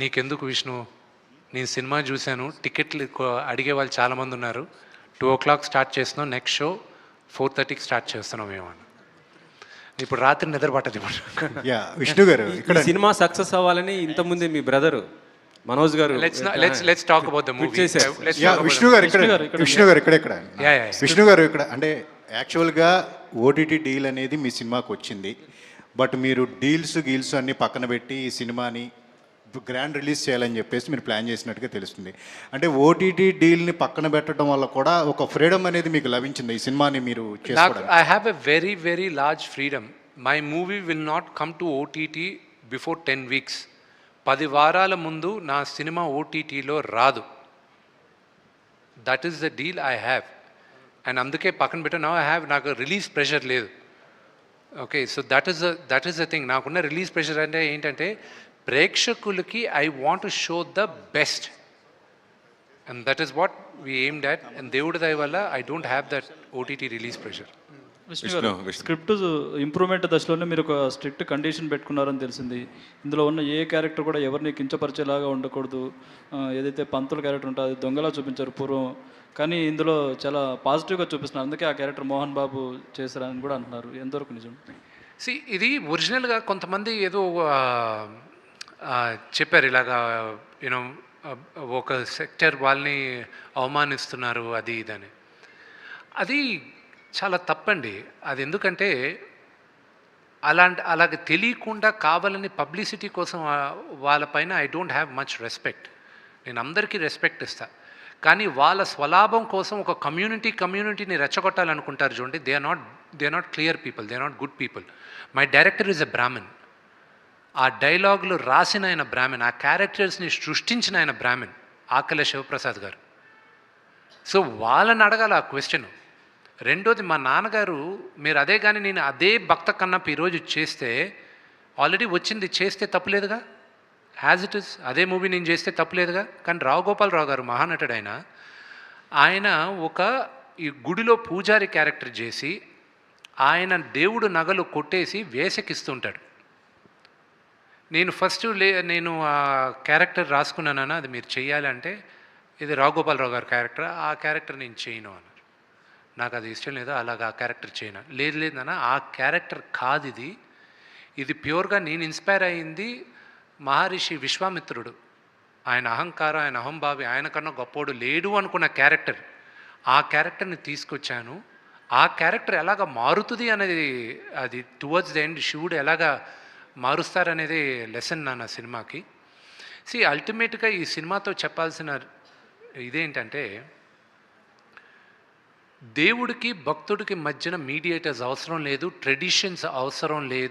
నీకెందుకు విష్ణు? నేను సినిమా చూశాను. టికెట్లు ఎక్కువ అడిగే వాళ్ళు చాలామంది ఉన్నారు. టూ ఓ క్లాక్ స్టార్ట్ చేస్తున్నాం నెక్స్ట్ షో ఫోర్ థర్టీకి స్టార్ట్ చేస్తున్నాం మేము అని ఇప్పుడు రాత్రి నిద్ర పట్టదు ఇప్పుడు. విష్ణు గారు ఇక్కడ సినిమా సక్సెస్ అవ్వాలని ఇంతకుముందే మీ బ్రదర్ మనోజ్ గారు let's let's let's talk about the movie చేశారు. లెట్స్ యా విష్ణు గారు ఇక్కడ విష్ణు గారు ఇక్కడ ఇక్కడ యా, యా, యా. విష్ణు గారు ఇక్కడ అంటే యాక్చువల్గా ఓటీటీ డీల్ అనేది మీ సినిమాకి వచ్చింది. బట్ మీరు డీల్స్ గీల్స్ అన్ని పక్కన పెట్టి ఈ సినిమాని గ్రాండ్ రిలీజ్ చేయాలని చెప్పేసి మీరు ప్లాన్ చేసినట్టుగా తెలుస్తుంది. అంటే ఓటీటీ డీల్ని పక్కన పెట్టడం వల్ల కూడా ఒక ఫ్రీడమ్ అనేది మీకు లభించింది ఈ సినిమాని మీరు I have a very very large freedom my movie will not come to OTT before ten weeks పది వారాల ముందు నా సినిమా ఓటీటీలో రాదు. That is the deal I have and అందుకే పక్కన పెట్టా నా ఐ హ్యావ్ నాకు రిలీజ్ ప్రెషర్ లేదు. Okay so that is that is the thing నాకున్న రిలీజ్ ప్రెషర్ అంటే ఏంటంటే ప్రేక్షకులకి I want to show the best. And that is what we aim that and దేవుడి దయ వల్ల I don't have that OTT release pressure. Script improvement దశలోనే మీరు ఒక స్ట్రిక్ట్ కండిషన్ పెట్టుకున్నారని తెలిసింది. ఇందులో ఉన్న ఏ క్యారెక్టర్ కూడా ఎవరిని కించపరిచేలాగా ఉండకూడదు. ఏదైతే పంతుల క్యారెక్టర్ ఉంటుందో అది దొంగలా చూపించారు పూర్వం. కానీ ఇందులో చాలా పాజిటివ్గా చూపిస్తున్నారు. అందుకే ఆ క్యారెక్టర్ మోహన్ బాబు చేశారని కూడా అంటున్నారు. ఎంతవరకు నిజం? సి ఇది ఒరిజినల్గా కొంతమంది ఏదో చెప్పారు ఇలాగా యూనో ఒక సెక్టర్ వాళ్ళని అవమానిస్తున్నారు అది ఇదని అది చాలా తప్పండి. అది ఎందుకంటే అలాంటి అలాగ తెలియకుండా కావాలని పబ్లిసిటీ కోసం వాళ్ళపైన I don't have much respect. నేను అందరికీ రెస్పెక్ట్ ఇస్తా. కానీ వాళ్ళ స్వలాభం కోసం ఒక కమ్యూనిటీ కమ్యూనిటీని రెచ్చగొట్టాలనుకుంటారు చూడండి they are not they are not clear people they are not good people. My director is a Brahmin. ఆ డైలాగులు రాసిన ఆయన బ్రాహ్మణ్ ఆ క్యారెక్టర్స్ని సృష్టించిన ఆయన బ్రాహ్మణ్ ఆకల శివప్రసాద్ గారు. సో వాళ్ళని అడగాలి ఆ క్వశ్చన్ రెండోది మా నాన్నగారు మీరు అదే కానీ నేను అదే భక్త కన్నప్ప ఈరోజు చేస్తే ఆల్రెడీ వచ్చింది చేస్తే తప్పులేదుగా యాజ్ ఇట్ ఇస్ అదే మూవీ నేను చేస్తే తప్పులేదుగా కానీ రావు గోపాలరావు గారు మహానటుడు ఆయన ఆయన ఒక ఈ గుడిలో పూజారి క్యారెక్టర్ చేసి ఆయన దేవుడు నగలు కొట్టేసి వేసకిస్తుంటాడు నేను ఫస్ట్ లే నేను ఆ క్యారెక్టర్ రాసుకున్నానన్నా అది మీరు చేయాలంటే ఇది రాఘోపాలరావు గారి క్యారెక్టర్ ఆ క్యారెక్టర్ నేను చేయను అన్నారు. నాకు అది ఇష్టం లేదు అలాగ ఆ క్యారెక్టర్ చేయను. లేదు లేదన్నా ఆ క్యారెక్టర్ కాదు ఇది ఇది ప్యూర్గా నేను ఇన్స్పైర్ అయ్యింది మహర్షి విశ్వామిత్రుడు. ఆయన అహంకారం ఆయన అహంభావి ఆయన కన్నా గొప్పోడు లేడు అనుకున్న క్యారెక్టర్ ఆ క్యారెక్టర్ని తీసుకొచ్చాను. ఆ క్యారెక్టర్ ఎలాగ మారుతుంది అనేది అది టువర్డ్స్ ద ఎండ్ శివుడు ఎలాగా మారుస్తారనేది లెసన్ నా నా సినిమాకి. సి అల్టిమేట్గా ఈ సినిమాతో చెప్పాల్సిన ఇదేంటంటే దేవుడికి భక్తుడికి మధ్యన మీడియేటర్స్ అవసరం లేదు ట్రెడిషన్స్ అవసరం లేదు.